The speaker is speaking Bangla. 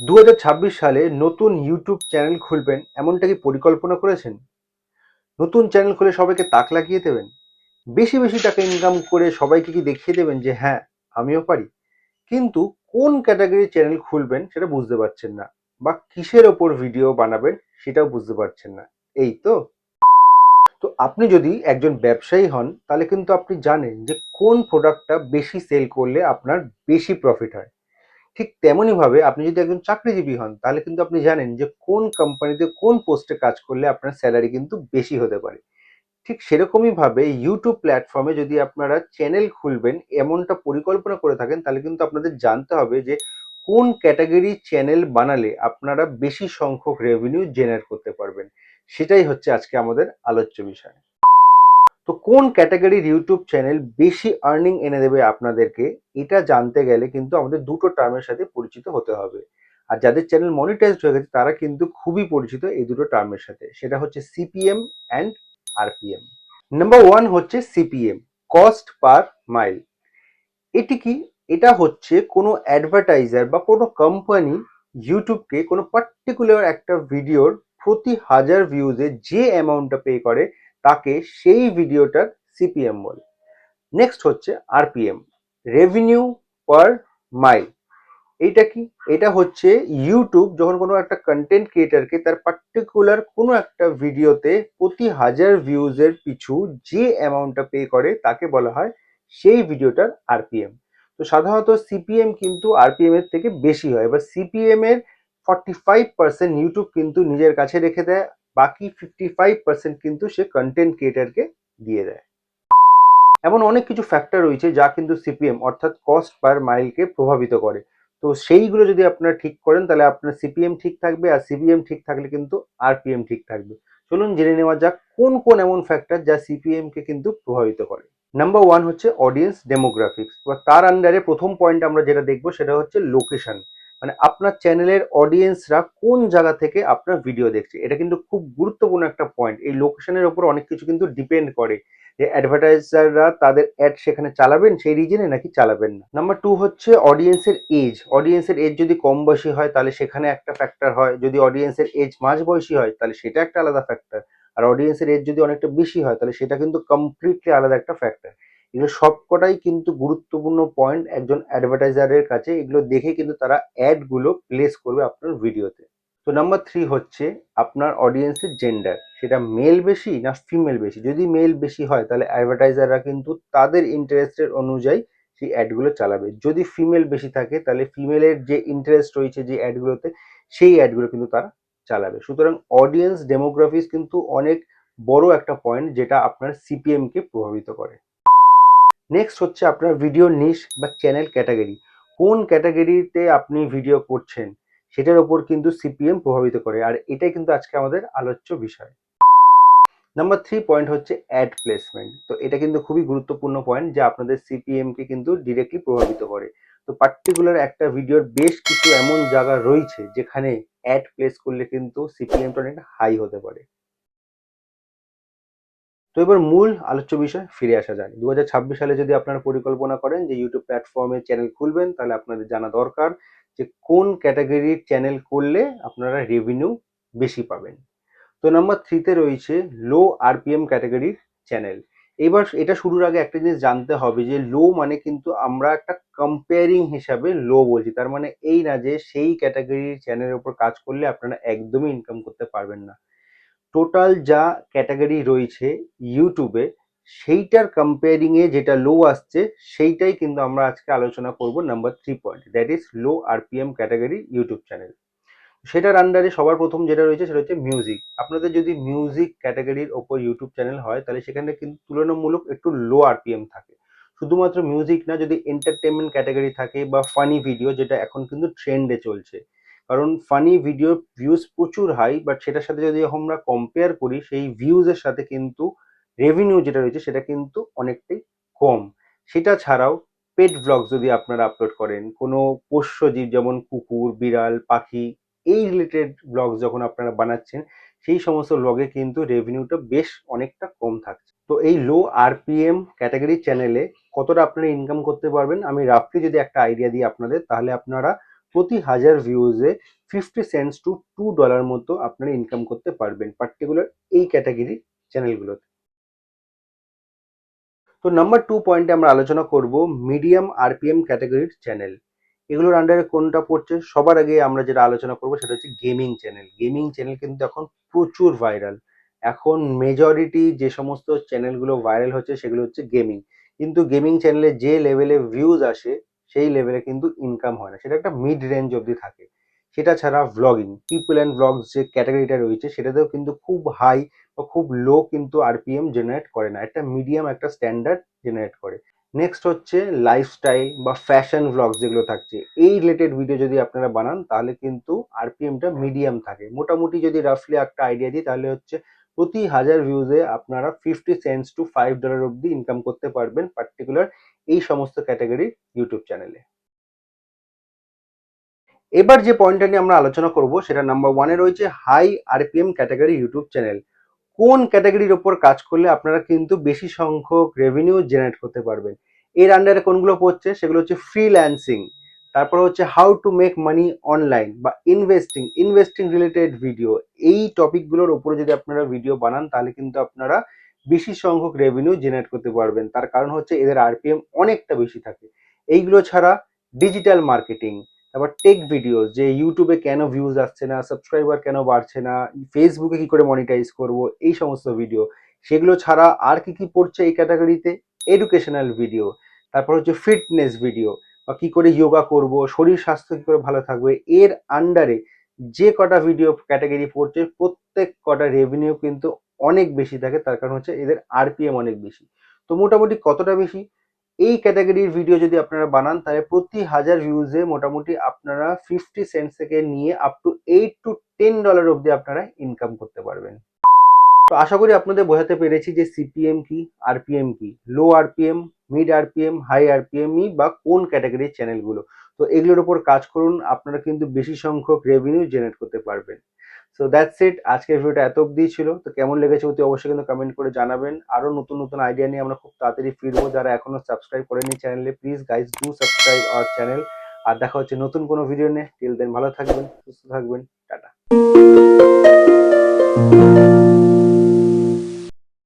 দু হাজার ছাব্বিশ সালে নতুন ইউটিউব চ্যানেল খুলবেন এমনটা কি পরিকল্পনা করেছেন? নতুন চ্যানেল খুলে সবাইকে তাক লাগিয়ে দেবেন? বেশি বেশি টাকা ইনকাম করে সবাইকে কি দেখিয়ে দেবেন যে হ্যাঁ আমিও পারি কিন্তু কোন ক্যাটাগরির চ্যানেল খুলবেন সেটা বুঝতে পারছেন না বা কিসের ওপর ভিডিও বানাবেন সেটাও বুঝতে পারছেন না। এই তো। তো আপনি যদি একজন ব্যবসায়ী হন, তাহলে কিন্তু আপনি জানেন যে কোন প্রোডাক্টটা বেশি সেল করলে আপনার বেশি প্রফিট হয়। ঠিক তেমনই ভাবে আপনি যদি একজন চাকরিজীবী হন, তাহলে কিন্তু আপনি জানেন যে কোন কোম্পানিতে কোন পোস্টে কাজ করলে আপনার স্যালারি কিন্তু বেশি হতে পারে। ঠিক সেরকমই ভাবে ইউটিউব প্ল্যাটফর্মে যদি আপনারা চ্যানেল খুলবেন, এমনটা পরিকল্পনা করে থাকেন, তাহলে কিন্তু আপনাদের জানতে হবে যে কোন ক্যাটাগরি চ্যানেল বানালে আপনারা বেশি সংখ্যক রেভিনিউ জেনারেট করতে পারবেন। সেটাই হচ্ছে আজকে আমাদের আলোচ্য বিষয়। তো কোন ক্যাটাগরির ইউটিউব চ্যানেল বেশি আর্নিং এনে দেবে আপনাদেরকে, এটা জানতে গেলে কিন্তু আমাদের দুটো টার্মের সাথে পরিচিত হতে হবে। আর যাদের চ্যানেল মনিটাইজড হয়ে গেছে, তারা কিন্তু খুবই পরিচিত এই দুটো টার্মের সাথে। সেটা হচ্ছে CPM and RPM number one হচ্ছে সিপিএম কস্ট পার মাইল এটি কি? এটা হচ্ছে কোনো অ্যাডভার্টাইজার বা কোনো কোম্পানি ইউটিউবকে কোনো পার্টিকুলার একটা ভিডিওর প্রতি হাজার ভিউজে যে অ্যামাউন্টটা পে করে তাকে সেই ভিডিওটার সিপিএম বলে। নেক্সট হচ্ছে আরপিএম রেভিনিউ পার মাইল এইটা কি? এটা হচ্ছে ইউটিউব যখন কোনো একটা কন্টেন্ট ক্রিয়েটারকে তার পার্টিকুলার কোনো একটা ভিডিওতে প্রতি হাজার ভিউজের পিছু যে অ্যামাউন্টটা পে করে তাকে বলা হয় সেই ভিডিওটার আরপিএম তো সাধারণত সিপিএম কিন্তু আরপিএম এর থেকে বেশি হয়। এবার সিপিএম এর ফর্টি ফাইভ পার্সেন্ট ইউটিউব কিন্তু নিজের কাছে রেখে দেয়। বাকি ফিফটি ফাইভ পার্সেন্ট কিন্তু সে কন্টেন্ট ক্রিয়েটারকে দিয়ে দেয়। এমন অনেক কিছু ফ্যাক্টর রয়েছে যা কিন্তু সিপিএম অর্থাৎ কস্ট পার মাইলকে প্রভাবিত করে। তো সেইগুলো যদি আপনারা ঠিক করেন, তাহলে আপনার সিপিএম ঠিক থাকবে আর সিপিএম ঠিক থাকলে কিন্তু আরপিএম ঠিক থাকবে। চলুন জেনে নেওয়া যাক কোন কোন এমন ফ্যাক্টর যা সিপিএমকে কিন্তু প্রভাবিত করে। নাম্বার ওয়ান হচ্ছে অডিয়েন্স ডেমোগ্রাফিক্স বা তার আন্ডারে প্রথম পয়েন্ট আমরা যেটা দেখব সেটা হচ্ছে লোকেশন মানে আপনার চ্যানেলের অডিয়েন্সরা কোন জায়গা থেকে আপনার ভিডিও দেখছে? এটা কিন্তু খুব গুরুত্বপূর্ণ একটা পয়েন্ট এই লোকেশনের ওপর অনেক কিছু কিন্তু ডিপেন্ড করে যে অ্যাডভার্টাইজাররা তাদের অ্যাড সেখানে চালাবেন, সেই রিজনে নাকি চালাবেন না। নাম্বার টু হচ্ছে অডিয়েন্সের এজ অডিয়েন্সের এজ যদি কম বয়সী হয়, তাহলে সেখানে একটা ফ্যাক্টর হয়। যদি অডিয়েন্সের এজ মাঝ বয়সী হয়, তাহলে সেটা একটা আলাদা ফ্যাক্টর আর অডিয়েন্সের এজ যদি অনেকটা বেশি হয়, তাহলে সেটা কিন্তু কমপ্লিটলি আলাদা একটা ফ্যাক্টর এগুলো সবকটাই কিন্তু গুরুত্বপূর্ণ পয়েন্ট একজন অ্যাডভার্টাইজারের কাছে। এগুলো দেখে কিন্তু তারা অ্যাডগুলো প্লেস করবে আপনার ভিডিওতে তো। নাম্বার থ্রি হচ্ছে আপনার অডিয়েন্সের জেন্ডার সেটা মেল বেশি না ফিমেল বেশি? যদি মেল বেশি হয়, তাহলে অ্যাডভার্টাইজাররা কিন্তু তাদের ইন্টারেস্টের অনুযায়ী সেই অ্যাডগুলো চালাবে। যদি ফিমেল বেশি থাকে, তাহলে ফিমেলের যে ইন্টারেস্ট রয়েছে যে অ্যাডগুলোতে সেই অ্যাডগুলো কিন্তু তারা চালাবে। সুতরাং অডিয়েন্স ডেমোগ্রাফিস কিন্তু অনেক বড় একটা পয়েন্ট যেটা আপনার সিপিএম কে প্রভাবিত করে। নেক্সট হচ্ছে আপনার ভিডিও নিশ বা চ্যানেল ক্যাটাগরি কোন ক্যাটাগরিতে আপনি ভিডিও করছেন, সেটার ওপর কিন্তু সিপিএম প্রভাবিত করে। আর এটাই কিন্তু আজকে আমাদের আলোচ্য বিষয়। নাম্বার থ্রি পয়েন্ট হচ্ছে অ্যাড প্লেসমেন্ট তো এটা কিন্তু খুবই গুরুত্বপূর্ণ পয়েন্ট যা আপনাদের সিপিএমকে কিন্তু ডিরেক্টলি প্রভাবিত করে। তো পার্টিকুলার একটা ভিডিওর বেশ কিছু এমন জায়গা রয়েছে যেখানে অ্যাড প্লেস করলে কিন্তু সিপিএমটা অনেক হাই হতে পারে। তো এবার মূল আলোচ্য বিষয় ফিরে আসা যায় দু হাজার ছাব্বিশ সালে যদি আপনারা পরিকল্পনা করেন যে ইউটিউব প্ল্যাটফর্মে চ্যানেল খুলবেন, তাহলে আপনাদের জানা দরকার যে কোন ক্যাটাগরির চ্যানেল করলে আপনারা রেভিনিউ বেশি পাবেন। তো নাম্বার থ্রিতে রয়েছে লো আরপিএম ক্যাটাগরির চ্যানেল এবার এটা শুরুর আগে একটা জিনিস জানতে হবে যে লো মানে কিন্তু আমরা একটা কম্পেয়ারিং হিসাবে লো বলছি। তার মানে এই না যে সেই ক্যাটাগরির চ্যানেলের উপর কাজ করলে আপনারা একদমই ইনকাম করতে পারবেন না। টোটাল যা ক্যাটাগরি রয়েছে ইউটিউবে, সেইটার কম্পেয়ারিংয়ে যেটা লো আসছে, সেইটাই কিন্তু আমরা আজকে আলোচনা করব number three point that is low RPM category YouTube channel সেটার আন্ডারে সবার প্রথম যেটা রয়েছে সেটা হচ্ছে মিউজিক আপনাদের যদি মিউজিক ক্যাটাগরির ওপর ইউটিউব চ্যানেল হয়, তাহলে সেখানে কিন্তু তুলনামূলক একটু লো আরপিএম থাকে। শুধুমাত্র মিউজিক না, যদি এন্টারটেনমেন্ট ক্যাটাগরি থাকে বা ফানি ভিডিও যেটা এখন কিন্তু ট্রেন্ডে চলছে। কারণ ফানি ভিডিও ভিউজ প্রচুর হাই বাট সেটার সাথে যদি আমরা কম্পেয়ার করি, সেই ভিউজের সাথে কিন্তু রেভিনিউ যেটা রয়েছে, সেটা কিন্তু অনেকটাই কম। সেটা ছাড়াও পেট ব্লগ যদি আপনারা আপলোড করেন, কোনো পোষ্য জীব যেমন কুকুর, বিড়াল, পাখি, এই রিলেটেড ব্লগ যখন আপনারা বানাচ্ছেন, সেই সমস্ত ব্লগে কিন্তু রেভিনিউটা বেশ অনেকটা কম থাকছে। তো এই লো আরপিএম ক্যাটাগরি চ্যানেলে কতটা আপনারা ইনকাম করতে পারবেন, আমি রাফলি যদি একটা আইডিয়া দিই আপনাদের, তাহলে আপনারা প্রতি হাজার ভিউজে fifty cents to two dollar মতো আপনারা ইনকাম করতে পারবেন পার্টিকুলার এই ক্যাটাগরির চ্যানেলগুলোতে তো নাম্বার টু পয়েন্টে আমরা আলোচনা করব মিডিয়াম আরপিএম ক্যাটাগরির চ্যানেল এগুলোর আন্ডারে কোনটা পড়ছে? সবার আগে আমরা যেটা আলোচনা করব সেটা হচ্ছে গেমিং চ্যানেল গেমিং চ্যানেল কিন্তু এখন প্রচুর ভাইরাল এখন মেজরিটি যে সমস্ত চ্যানেলগুলো ভাইরাল হচ্ছে সেগুলো হচ্ছে গেমিং কিন্তু গেমিং চ্যানেলে যে লেভেলে ভিউজ আসে সেই লেভেলে কিন্তু ইনকাম হয় না। সেটা একটা মিড রেঞ্জ অবধি থাকে। সেটা ছাড়া ভ্লগিং পিপল অ্যান্ড ভ্লগস যে ক্যাটাগরিটা রয়েছে, সেটাতেও কিন্তু খুব হাই বা খুব লো কিন্তু আরপিএম জেনারেট করে না। একটা মিডিয়াম একটা স্ট্যান্ডার্ড জেনারেট করে। নেক্সট হচ্ছে লাইফস্টাইল বা ফ্যাশন ভ্লগস যেগুলো থাকছে। এই রিলেটেড ভিডিও যদি আপনারা বানান, তাহলে কিন্তু আরপিএমটা মিডিয়াম থাকে। মোটামুটি যদি রাফলি একটা আইডিয়া দিই, তাহলে হচ্ছে প্রতি হাজার ভিউজে আপনারা fifty cents to five dollar অব্দি ইনকাম করতে পারবেন পার্টিকুলার এই সমস্ত ক্যাটাগরির ইউটিউব চ্যানেলে এবার যে পয়েন্টটা নিয়ে আমরা আলোচনা করব, সেটা নাম্বার ওয়ানে রয়েছে high RPM category YouTube channel কোন ক্যাটাগরির ওপর কাজ করলে আপনারা কিন্তু বেশি সংখ্যক রেভিনিউ জেনারেট করতে পারবেন? এর আন্ডারে কোনগুলো পড়ছে? সেগুলো হচ্ছে ফ্রিল্যান্সিং তারপর হচ্ছে how to make money online বা ইনভেস্টিং ইনভেস্টিং রিলেটেড ভিডিও এই টপিকগুলোর উপরে যদি আপনারা ভিডিও বানান, তাহলে কিন্তু আপনারা বেশি সংখ্যক রেভিনিউ জেনারেট করতে পারবেন। তার কারণ হচ্ছে এদের আরপিএম অনেকটা বেশি থাকে। এইগুলো ছাড়া ডিজিটাল মার্কেটিং তারপর টেক ভিডিও যে ইউটিউবে কেন ভিউজ আসছে না সাবস্ক্রাইবার কেন বাড়ছে না ফেসবুকে কি করে মনিটাইজ করব, এই সমস্ত ভিডিও সেগুলো ছাড়া আর কি কি পড়ছে এই ক্যাটাগরিতে এডুকেশনাল ভিডিও তারপর হচ্ছে ফিটনেস ভিডিও বা কি করে যোগা করব, শরীর স্বাস্থ্য কি করে ভালো থাকবে, এর আন্ডারে যে কটা ভিডিও ক্যাটাগরি পড়ছে, প্রত্যেক কটা রেভিনিউ কিন্তু অনেক বেশি থাকে, তার কারণ হচ্ছে এদের আরপিএম অনেক বেশি। তো মোটামুটি কতটা বেশি? এই ক্যাটাগরির ভিডিও যদি আপনারা বানান, তাহলে প্রতি হাজার ভিউজে মোটামুটি আপনারা ফিফটি সেন্ট থেকে নিয়ে up to eight to ten dollar অবধি আপনারা ইনকাম করতে পারবেন। তো আশা করি আপনাদের বোঝাতে পেরেছি যে সিপিএম কি আরপিএম কি। Low RPM mid RPM high আরপিএমই বা কোন ক্যাটাগরির চ্যানেলগুলো তো এগুলোর উপর কাজ করুন, আপনারা কিন্তু বেশি সংখ্যক রেভিনিউ জেনারেট করতে পারবেন। সো দ্যাটস ইট আজকের ভিডিওটা এত অবধি ছিল। তো কেমন লেগেছে অতি অবশ্যই কিন্তু কমেন্ট করে জানাবেন। আরও নতুন নতুন আইডিয়া নিয়ে আমরা খুব তাড়াতাড়ি ফিরবো। যারা এখনও সাবস্ক্রাইব করেনি চ্যানেলে please guys do subscribe our channel আর দেখা হচ্ছে নতুন কোনো ভিডিও নিয়ে। টিল দেন ভালো থাকবেন, সুস্থ থাকবেন, টাটা।